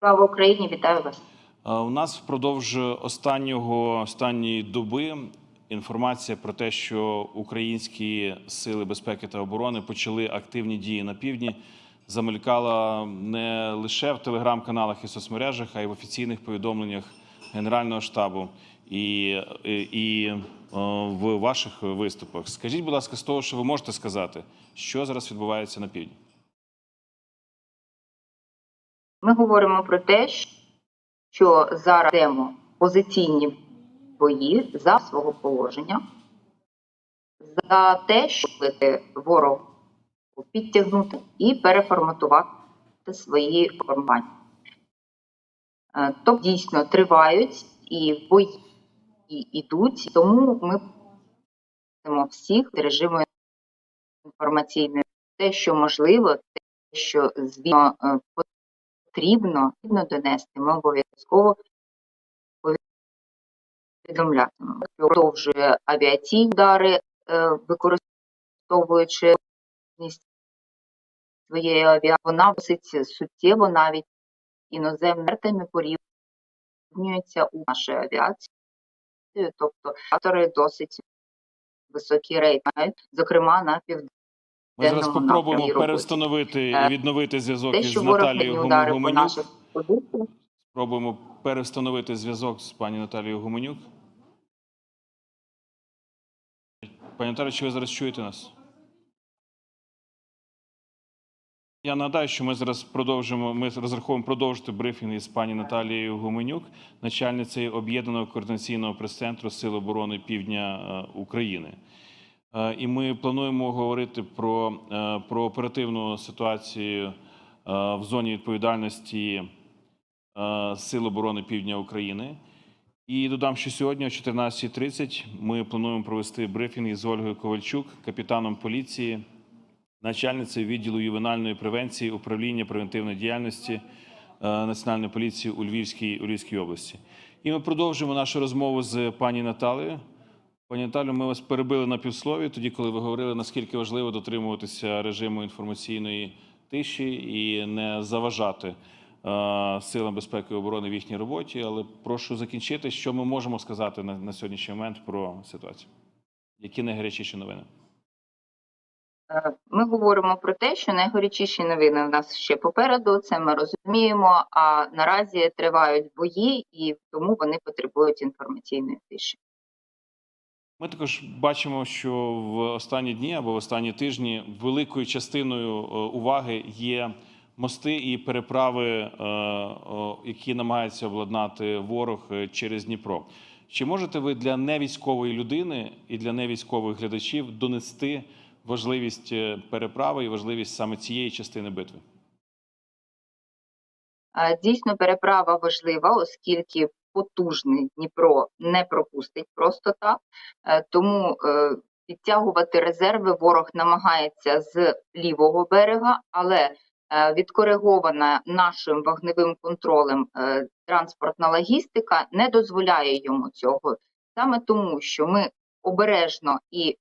Слава Україні, вітаю вас. У нас впродовж останнього останньої доби інформація про те, що українські сили безпеки та оборони почали активні дії на півдні, замелькала не лише в телеграм-каналах і соцмережах, а й в офіційних повідомленнях Генерального штабу і, і, і в ваших виступах. Скажіть, будь ласка, з того, що ви можете сказати, що зараз відбувається на півдні? Ми говоримо про те, що зараз йдемо позиційні бої за свого положення, за те, щоб ворог підтягнути і переформатувати свої формування. Тобто дійсно тривають і бої йдуть, тому ми просимо всіх режиму інформаційної те, що можливо, те, що звісно е, потрібно донести, ми обов'язково повідомлятимемо. Продовжує авіаційні удари, е, використовуючи своєї авіації, вона досить суттєво навіть іноземними порівнюється у нашої авіації, тобто автори досить високі рейтинги, зокрема на південь. Ми зараз спробуємо перевстановити і відновити зв'язок із Наталією Гуменюк. Спробуємо перевстановити зв'язок з пані Наталією Гуменюк. Пані Наталію, чи ви зараз чуєте нас? Я нагадаю, що ми зараз продовжимо. Ми розраховуємо продовжити брифінг із пані Наталією Гуменюк, начальницею об'єднаного координаційного прес-центру Сил оборони Півдня е, України. Е, І ми плануємо говорити про, е, про оперативну ситуацію е, в зоні відповідальності Сил оборони Півдня України. І додам, що сьогодні о 14.30 ми плануємо провести брифінг із Ольгою Ковальчук, капітаном поліції, начальницею відділу ювенальної превенції управління превентивної діяльності Національної поліції у Львівській, у Львівській області. І ми продовжуємо нашу розмову з пані Наталею. Пані Наталю, ми вас перебили на півслові, тоді, коли ви говорили, наскільки важливо дотримуватися режиму інформаційної тиші і не заважати е, силам безпеки і оборони в їхній роботі. Але прошу закінчити, що ми можемо сказати на, на сьогоднішній момент про ситуацію. Які найгарячіші новини? Е, Ми говоримо про те, що найгорячіші новини у нас ще попереду. Це ми розуміємо. А наразі тривають бої, і тому вони потребують інформаційної тиші. Ми також бачимо, що в останні дні або в останні тижні великою частиною е, уваги є мости і переправи, е, які намагається обладнати ворог е, через Дніпро. Чи можете ви для невійськової людини і для невійськових глядачів донести важливість переправи і важливість саме цієї частини битви? Дійсно, переправа важлива, оскільки потужний Дніпро не пропустить просто так. Е, Тому е, підтягувати резерви ворог намагається з лівого берега, але е, відкоригована нашим вогневим контролем транспортна логістика не дозволяє йому цього. Саме тому, що ми обережно і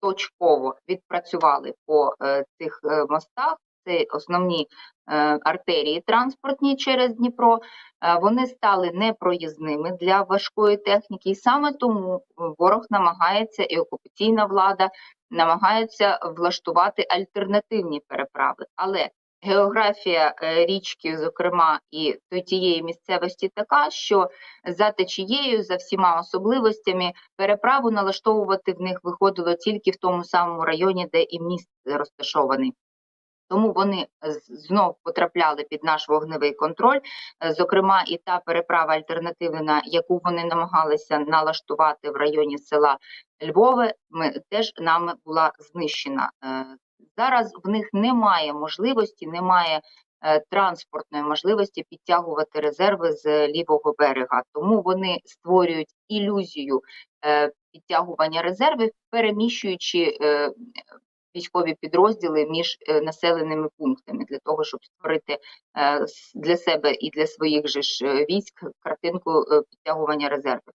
точково відпрацювали по цих мостах. Це основні е, артерії транспортні через Дніпро. Е, вони стали непроїзними для важкої техніки, і саме тому ворог намагається і окупаційна влада намагаються влаштувати альтернативні переправи. Але географія е, річки, зокрема, і тієї місцевості така, що за течією, за всіма особливостями, переправу налаштовувати в них виходило тільки в тому самому районі, де і міст розташований. Тому вони з- знов потрапляли під наш вогневий контроль. Е, Зокрема, і та переправа альтернативна, яку вони намагалися налаштувати в районі села Львове, ми теж нами була знищена. Е, Зараз в них немає можливості, немає е, транспортної можливості підтягувати резерви з лівого берега. Тому вони створюють ілюзію е, підтягування резервів, переміщуючи е, військові підрозділи між е, населеними пунктами для того, щоб створити е, для себе і для своїх же ж е, військ картинку підтягування резервів.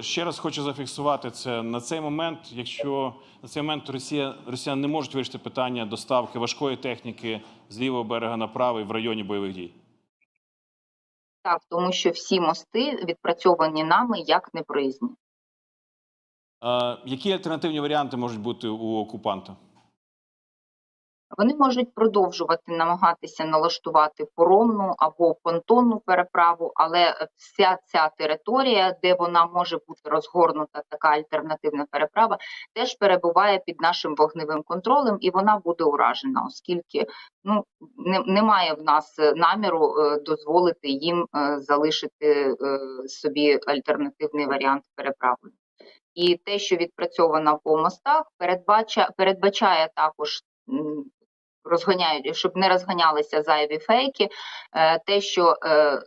Ще раз хочу зафіксувати це на цей момент. Якщо на цей момент Росія Росіяни не можуть вирішити питання доставки важкої техніки з лівого берега на правий в районі бойових дій. Так, тому що всі мости відпрацьовані нами як непроїзні. Е, які альтернативні варіанти можуть бути у окупанта? Вони можуть продовжувати намагатися налаштувати поромну або понтонну переправу, але вся ця територія, де вона може бути розгорнута, така альтернативна переправа, теж перебуває під нашим вогневим контролем, і вона буде уражена, оскільки ну не, немає в нас е, наміру е, дозволити їм залишити собі альтернативний варіант переправи. І те, що відпрацьовано по мостах, передбача, передбачає також розганяють, щоб не розганялися зайві фейки, е, те, що, е,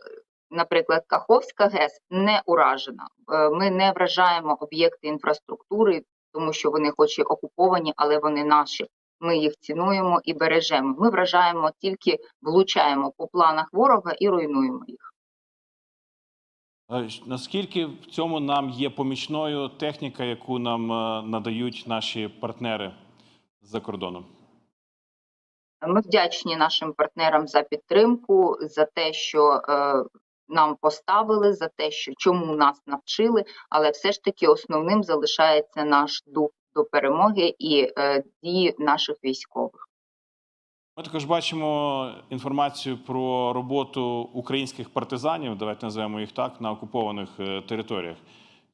наприклад, Каховська ГЕС не уражена. Е, Ми не вражаємо об'єкти інфраструктури, тому що вони хоч і окуповані, але вони наші. Ми їх цінуємо і бережемо. Ми вражаємо тільки влучаємо по планах ворога і руйнуємо їх. Е, Наскільки в цьому нам є помічною техніка, яку нам е, надають наші партнери за кордоном? Ми вдячні нашим партнерам за підтримку, за те, що е, нам поставили, за те, що чому нас навчили, але все ж таки основним залишається наш дух до перемоги і е, дії наших військових. Ми також бачимо інформацію про роботу українських партизанів, давайте називаємо їх так, на окупованих е, територіях.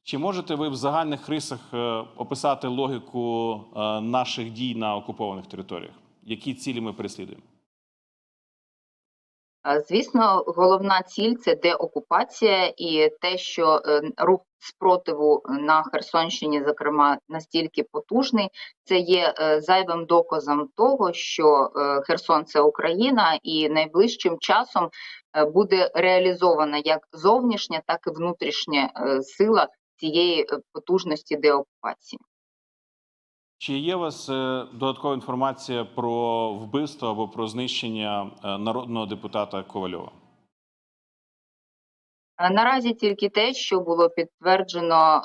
Чи можете ви в загальних рисах е, описати логіку е, наших дій на окупованих територіях? Які цілі ми переслідуємо? Звісно, головна ціль це деокупація і те, що е, рух спротиву на Херсонщині, зокрема, настільки потужний, це є е, зайвим доказом того, що е, Херсон це Україна, і найближчим часом буде реалізована як зовнішня, так і внутрішня сила цієї потужності деокупації. Чи є у вас е, додаткова інформація про вбивство або про знищення е, народного депутата Ковальова? Е, Наразі тільки те, що було підтверджено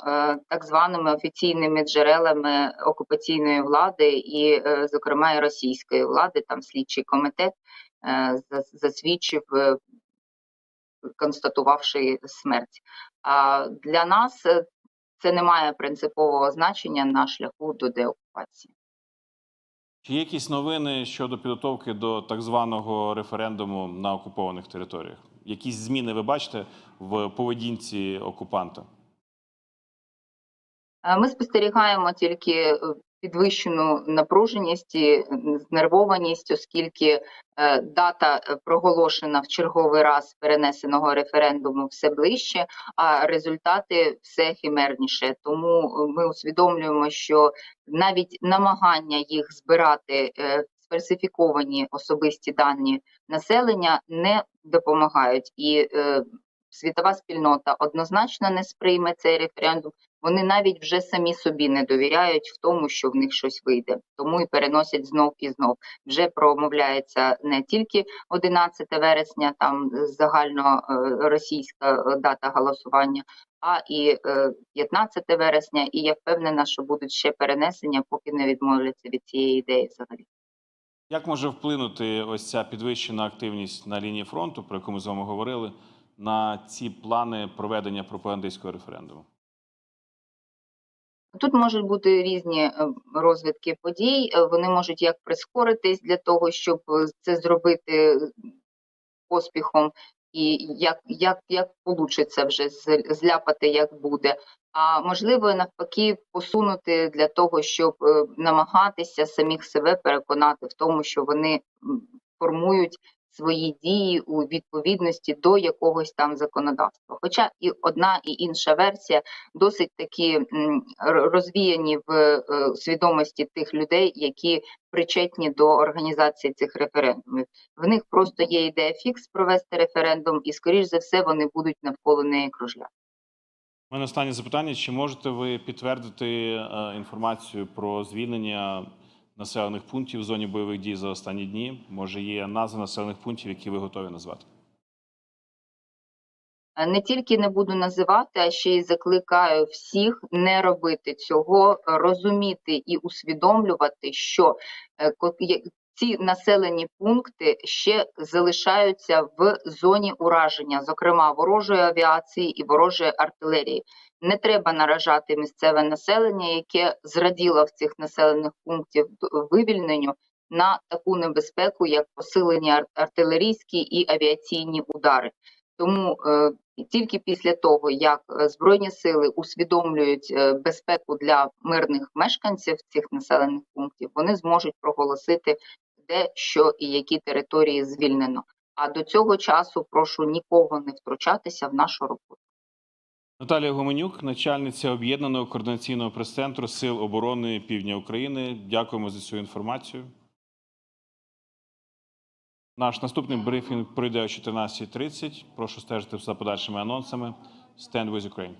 так званими офіційними джерелами окупаційної влади, і, зокрема, і російської влади, там слідчий комітет засвідчив, констатувавши смерть. А для нас це не має принципового значення на шляху до деокупації. Чи є якісь новини щодо підготовки до так званого референдуму на окупованих територіях? Якісь зміни ви бачите в поведінці окупанта? Е, Ми спостерігаємо тільки е, підвищену напруженість і е, знервованість, оскільки е, дата е, проголошена в черговий раз перенесеного референдуму все ближче, а результати все химерніше. Тому ми усвідомлюємо, що навіть намагання їх збирати сфальсифіковані особисті дані населення не допомагають, і світова спільнота однозначно не сприйме цей референдум. Вони навіть вже самі собі не довіряють в тому, що в них щось вийде, тому і переносять знов і знов. Вже промовляється не тільки 11 вересня, там загально е, російська е, дата голосування, а і е, 15 вересня. І я впевнена, що будуть ще перенесення, поки не відмовляться від цієї ідеї взагалі. Як може вплинути ось ця підвищена активність на лінії фронту, про яку ми з вами говорили, на ці плани проведення пропагандистського референдуму? Тут можуть бути різні е, розвитки подій. Е, Вони можуть як прискоритись для того, щоб е, це зробити поспіхом, і як, як, як получиться вже зляпати, як буде. А можливо, навпаки, посунути для того, щоб намагатися самих себе переконати в тому, що вони формують свої дії у відповідності до якогось там законодавства. Хоча і одна і інша версія досить такі розвіяні в е, свідомості тих людей, які причетні до організації цих референдумів. В них просто є ідея фікс провести референдум, і скоріш за все вони будуть навколо неї кружляти. У мене останнє запитання: чи можете ви підтвердити е, інформацію про звільнення населених пунктів в зоні бойових дій за останні дні? Може, є назви населених пунктів, які ви готові назвати? Е, Не тільки не буду називати, а ще й закликаю всіх не робити цього, розуміти і усвідомлювати, що е, ці населені пункти ще залишаються в зоні ураження, зокрема ворожої авіації і ворожої артилерії. Не треба наражати місцеве населення, яке зраділо в цих населених пунктів вивільненню на таку небезпеку, як посилені артилерійські і авіаційні удари. Тому е, тільки після того, як е, збройні сили усвідомлюють е, безпеку для мирних мешканців цих населених пунктів, вони зможуть проголосити, де що і які території звільнено. А до цього часу прошу нікого не втручатися в нашу роботу. Наталія Гуменюк, начальниця об'єднаного координаційного прес-центру Сил оборони Півдня України. Дякуємо за цю інформацію. Наш наступний брифінг пройде о 14.30. Прошу стежити за подальшими анонсами. Stand with Ukraine.